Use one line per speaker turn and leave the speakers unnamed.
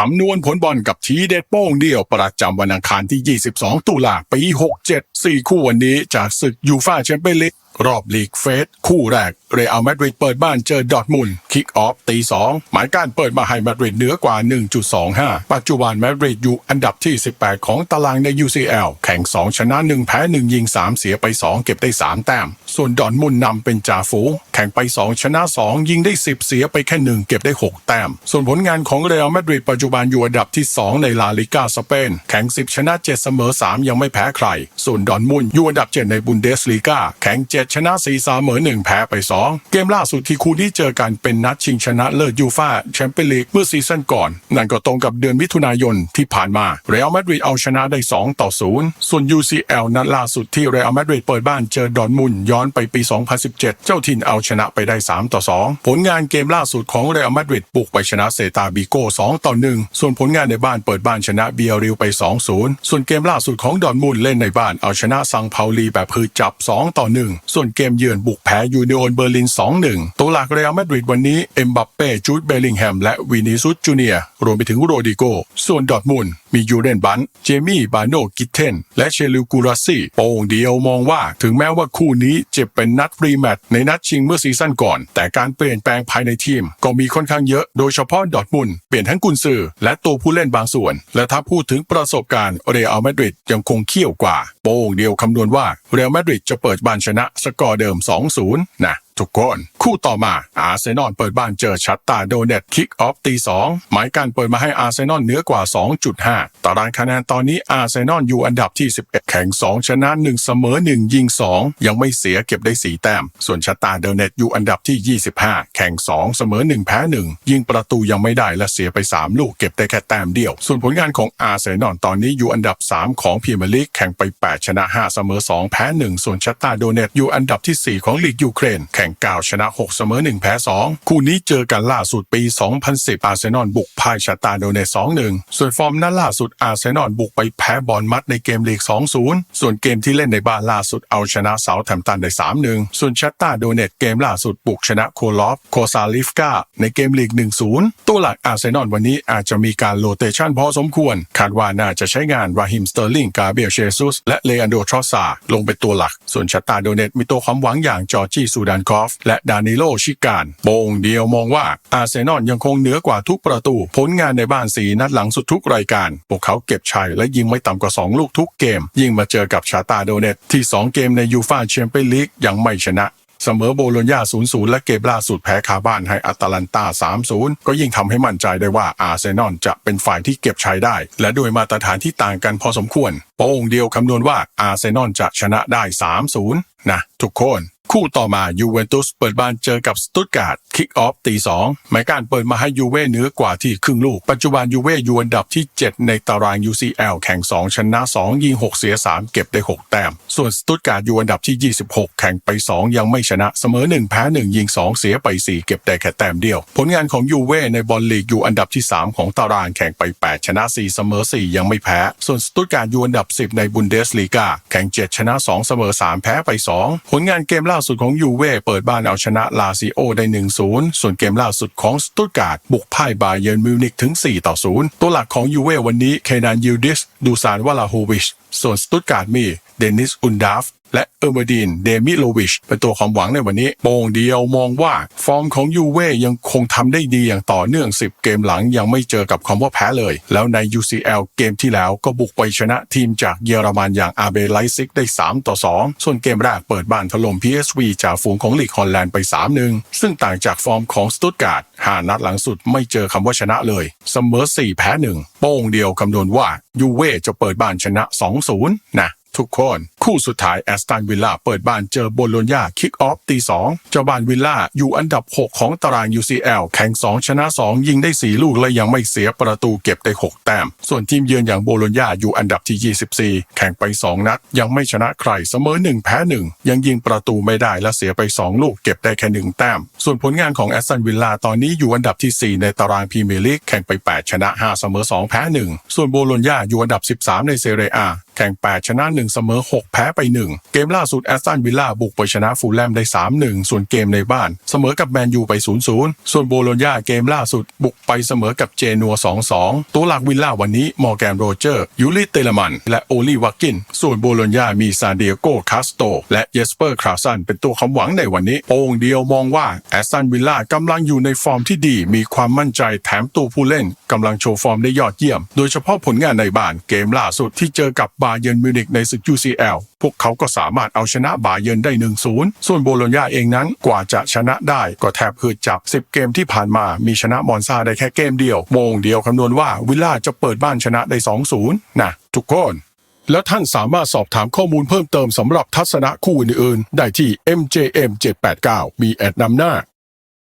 คำนวณผลบอลกับทีเด็ดโป้งเดียวประจำวันอังคารที่ 22 ตุลาปี 67 4 คู่วันนี้จากศึกยูฟ่าแชมเปี้ยนลีก รอบลีกเฟส คู่แรก เรอัลมาดริดเปิดบ้านเจอดอร์ทมุนคิกออฟตีสองหมายการเปิดมาให้มาดริดเหนือกว่า 1.25 ปัจจุบันมาดริดอยู่อันดับที่ 18 ของตารางใน UCL แข่ง 2 ชนะ 1 แพ้ 1 ยิง 3 เสียไป 2 เก็บได้ 3 แต้ม ส่วนดอร์ทมุนนำเป็นจ่าฝูงแข่งไป 2 ชนะ 2 ยิงได้ 10 เสียไปแค่ 1 เก็บได้ 6 แต้ม ส่วนผลงานของเรอัลมาดริดปัจจุบันอยู่อันดับที่ 2 ในลาลิกาสเปนแข่ง 10 ชนะ 7 เสมอ 3 ยังไม่แพ้ใคร ส่วนดอร์ทมุนอยู่อันดับ 7 ในบุนเดสลีกาแข่ง 7ชนะ4เสมอ1แพ้ไป 2 เกมล่าสุดที่คู่นี้เจอกันเป็นนัดชิงชนะเลิศยูฟาแชมเปี้ยนลีกเมื่อซีซั่นก่อน นั่นก็ตรงกับเดือนมิถุนายนที่ผ่านมาเรอัลมาดริดเอาชนะได้ 2 ต่อ 0 ส่วน UCL นัดล่าสุดที่เรอัลมาดริดเปิดบ้านเจอดอร์ทมุนย้อนไปปี 2017 เจ้าถิ่นเอาชนะไปได้ 3 ต่อ 2 ผลงานเกมล่าสุดของเรอัลมาดริดบุกไปชนะเซตาบิโก้2ต่อ 1 ส่วนผลงานในบ้านเปิดบ้านชนะเบียริวไป 2-0 ส่วนเกมล่าสุดของดอร์ทมุนเล่นในบ้านเอาชนะซังเปาลีแบบพือจับ 2 ต่อ 1ส่วนเกมเยือนบุกแพ้ยูเนโอนเบอร์ลิน 2-1 ตัวหลักเรอัลมาดริดวันนี้ เอ็มบัปเป้จูดเบลลิงแฮม และวินิซุสจูเนียร์รวมไปถึงโรดิโก ส่วนดอทมุนมียูเรนบันเจมี่บาโนกิเทน และเชลูกูราซี่โป่งเดียวมองว่า ถึงแม้ว่าคู่นี้จะเป็นนัดรีแมตช์ในนัดชิงเมื่อซีซั่นก่อน แต่การเปลี่ยนแปลงภายในทีม ก็มีค่อนข้างเยอะโดยเฉพาะดอทมุนเปลี่ยนทั้งกุนซือและตัวผู้เล่นบางส่วน และถ้าพูดถึงประสบการณ์เรอัลมาดริดยังคงเขี้ยวกว่า โป้งเดียวคำนวณว่าเรอัลมาดริดจะเปิดบ้านชนะสกอร์เดิม 2-0 นะ ทุกคน คู่ต่อมาอาร์เซนอลเปิดบ้านเจอชัตตาโดเนตคิกออฟตีสองหมายการเปิดมาให้อาร์เซนอลเหนือกว่า 2.5 ตารางคะแนนตอนนี้อาร์เซนอลอยู่อันดับที่ 11 แข่ง 2 ชนะ 1 เสมอ 1 ยิง 2 ยังไม่เสียเก็บได้ 4 แต้ม ส่วนชัตตาโดเนตอยู่อันดับที่ 25 แข่ง 2 เสมอ 1 แพ้ 1 ยิงประตูยังไม่ได้และเสียไป 3 ลูกเก็บได้แค่แต้มเดียว ส่วนผลงานของอาร์เซนอลตอนนี้อยู่อันดับ 3 ของพรีเมียร์ลีกแข่งไป 8 ชนะ 5 เสมอ 2 แพ้ 1 ส่วนชัตตาโดเนตอยู่อันดับที่ 4 ของลีกยูเครนแข่ง9 ชนะ 6 เสมอ 1 แพ้ 2 คู่นี้เจอกันล่าสุดปี 2010 อาร์เซนอลบุกพ่ายชาตาโดเนต2-1 ส่วนฟอร์มนัดล่าสุดอาร์เซนอลบุกไปแพ้บอลมัดในเกมลีก 2-0 ส่วนเกมที่เล่นในบ้านล่าสุดเอาชนะเซาแธมตันได้ 3-1 ส่วนชาตาโดเนตเกมล่าสุดบุกชนะโคลอฟโคซาลิฟกาในเกมลีก 1-0 ตัวหลักอาร์เซนอลวันนี้อาจจะมีการโรเตชันพอสมควร คาดว่าน่าจะใช้งานราฮิมสเตอร์ลิงกาเบียลเชซุสและเลอันโดทรอสซาลงเป็นตัวหลัก ส่วนชาตาโดเนตมีตัวความหวังอย่างจอร์จีซูดานคอฟและดานิโลชิการโป่งเดียวมองว่าอาร์เซนอลยังคงเหนือกว่าทุกประตู ผลงานในบ้านสีนัดหลังสุดทุกรายการ พวกเขาเก็บชัยและยิงไม่ต่ำกว่า 2 ลูกทุกเกม ยิ่งมาเจอกับชาตาโดเนตที่ 2 เกมในยูฟาแชมเปี้ยนลีกยังไม่ชนะเสมอโบโลญญา 0-0 และเกมล่าสุดแพ้คาบ้านให้อัตแลนตา 3-0 ก็ยิ่งทำให้มั่นใจได้ว่าอาร์เซนอลจะเป็นฝ่ายที่เก็บชัยได้ และด้วยมาตรฐานที่ต่างกันพอสมควร โป้งเดียวคำนวณว่าอาร์เซนอลจะชนะได้ 3-0 นะทุกคน คู่ต่อมายูเวนตุสเปิดบ้านเจอกับสตุตการ์ดคิกออฟตีสองหมายการเปิดมาให้ยูเว่เหนือกว่าที่ครึ่งลูก ปัจจุบันยูเว่อยู่อันดับที่ 7 ในตาราง UCL แข่ง 2 ชนะ 2 ยิง 6 เสีย 3 เก็บได้ 6 แต้ม ส่วนสตุตการ์ดอยู่อันดับที่ 26 แข่งไป 2 ยังไม่ชนะเสมอ 1 แพ้ 1 ยิง 2 เสียไป 4 เก็บได้แค่แต้มเดียว ผลงานของยูเว่ในบอลลีกอยู่อันดับที่ 3 ของตารางแข่งไป 8 ชนะ 4 เสมอ 4 ยังไม่แพ้ ส่วนสตุตการ์ดอยู่อันดับ 10 ในบุนเดสลีกาแข่ง 7 ชนะ 2 เสมอ 3 แพ้ไป 2 ผลงานเกมล่าาสุดของยูเว่เปิดบ้านเอาชนะลาซิโอได้ 1-0 ส่วนเกมล่าสุดของสตุตการ์ดบุกพ่ายบาเยิร์นมิวนิกถึง4ต่อ0ตัวหลักของยูเว่วันนี้ เคนันยูดิส ดูซานวาลาโฮวิช ส่วนสตุตการ์ดมี เดนิส อุนดาฟ และเออร์เมดินเดมิโลวิชเป็นตัวความหวังในวันนี้ โป่งเดียวมองว่าฟอร์มของยูเว่ยังคงทำได้ดีอย่างต่อเนื่อง 10 เกมหลังยังไม่เจอกับคำว่าแพ้เลย แล้วใน UCL เกมที่แล้วก็บุกไปชนะทีมจากเยอรมันอย่างอาเบไลซิกได้ 3 ต่อ 2 ส่วนเกมแรกเปิดบ้านถล่ม PSV จากฝูงของลีกฮอลแลนด์ไป 3-1 ซึ่งต่างจากฟอร์มของสตุตการ์ดหานัดหลังสุดไม่เจอคำว่าชนะเลยเสมอ4แพ้1โป้งเดียวคำนวณว่ายูเว่จะเปิดบ้านชนะ 2-0 นะ ทุกคน คู่สุดท้ายแอสตันวิลล่าเปิดบ้านเจอโบโลญญาคิกออฟตีสองเจ้าบ้านวิลล่าอยู่อันดับ 6 ของตาราง UCL แข่ง 2 ชนะ 2 ยิงได้ 4 ลูกและยังไม่เสียประตูเก็บได้ 6 แต้ม ส่วนทีมเยือนอย่างโบโลญญาอยู่อันดับที่ 24 แข่งไป 2 นัด ยังไม่ชนะใครเสมอ 1 แพ้ 1 ยังยิงประตูไม่ได้และเสียไป 2 ลูกเก็บได้แค่1แต้ม ส่วนผลงานของแอสตันวิลล่าตอนนี้อยู่อันดับที่ 4 ในตารางพรีเมียร์ลีกแข่งไป 8 ชนะ 5 เสมอ 2 แพ้ 1 ส่วนโบโลญญาอยู่อันดับ 13 ในเซเรียอา แข่ง 8 ชนะ 1 เสมอ 6 แพ้ไป 1 เกมล่าสุดแอสตันวิลล่าบุกไปชนะฟูลแลมได้ 3-1 ส่วนเกมในบ้าน เสมอกับแมนยูไป 0-0 ส่วนโบโลญญาเกมล่าสุด บุกไปเสมอกับเจนัว 2-2 ตัวหลักวิลล่าวันนี้มอร์แกนโรเจอร์ ยูริเตลมัน และโอลีวักกิน ส่วนโบโลญญามีซานเดียโกคาสโต และเยสเปอร์คราซันเป็นตัวความหวังในวันนี้โองเดียวมองว่าแอสตันวิลล่ากำลังอยู่ในฟอร์มที่ดี มีความมั่นใจแถมตัวผู้เล่นกำลังโชว์ฟอร์มได้ยอดเยี่ยม โดยเฉพาะผลงานในบ้านเกมล่าสุดที่เจอกับบาเยิร์นมิวนิกในศึก UCL พวกเขาก็สามารถเอาชนะบาเยินได้ 1-0 ส่วนโบโลญญาเองนั้นกว่าจะชนะได้ก็แทบหืดจับ 10 เกมที่ผ่านมามีชนะมอนซาได้แค่เกมเดียว โมงเดียวคำนวณว่าวิลล่าจะเปิดบ้านชนะได้ 2-0 นะทุกคนแล้วท่านสามารถสอบถามข้อมูลเพิ่มเติมสำหรับทัศนะคู่อื่นๆ ได้ที่ MJM 789 มีแอดนำหน้า